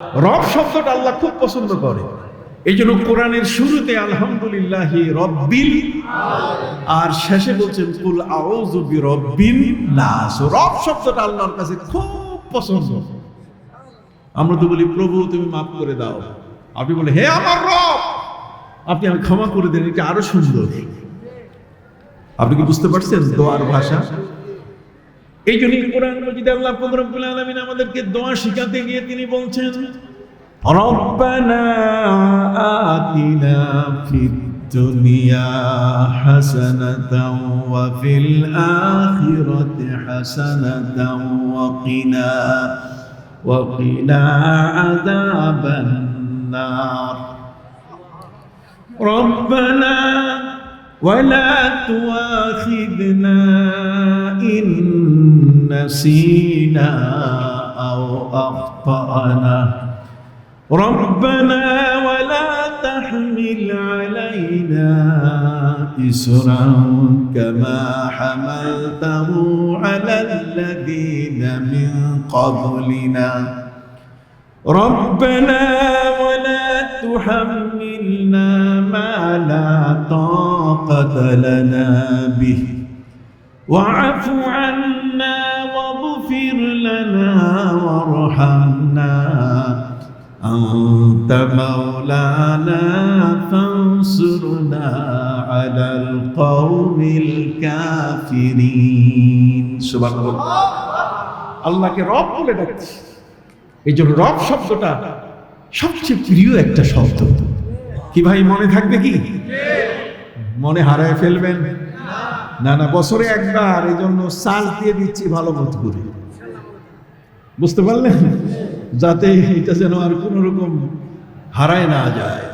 রব শব্দটা আল্লাহ খুব পছন্দ করে। এই জন্য কোরআনের শুরুতে আলহামদুলিল্লাহ রব্বিল আর শেষে বলছেন, কুল আউযু বিরব্বিন নাস। রব শব্দটা আল্লাহর কাছে খুব পছন্দ। আমরা তো বলি, প্রভু, তুমি মাফ করে দাও। আপনি বলে, হে আমার রব, আপনি আমি ক্ষমা করে দেন, এটা আরও সুন্দর। আপনি কি বুঝতে পারছেন দোয়ার ভাষা? এই জন্য কোরআন মজিদে আল্লাহ পাক রব্বুল আলামিন আমাদেরকে দোয়া শিখাতে গিয়ে তিনি বলছেন রব্বানা আতিনা ফিদ দুনিয়া হাসানাতাও ওয়া ফিল আখিরাতি হাসানাতাও ওয়া কিনা ওয়া কিনা আযাবান নার ربنا ولا تؤاخذنا إن نسينا أو أخطأنا. ربنا ولا تحمل علينا إسرا كما حملته على الذين من قبلنا. ربنا ولا تحملنا ما لا طاقة لنا به. واعف عنا واغفر لنا وارحمنا أنت مولانا فانصرنا على القوم الكافرين سبحان الله আল্লাহকে রব বলে ডাকছি এই জন্য রব শব্দটা সবচেয়ে প্রিয় একটা শব্দ কি ভাই মনে থাকবে কি মনে হারায় ফেলবেন না না বছরে একবার এই জন্য সাল দিয়ে দিচ্ছি ভালো মত করে বুঝতে পারলেন? যাতে এটা যেন আর কোনো রকম হারায় না যায়।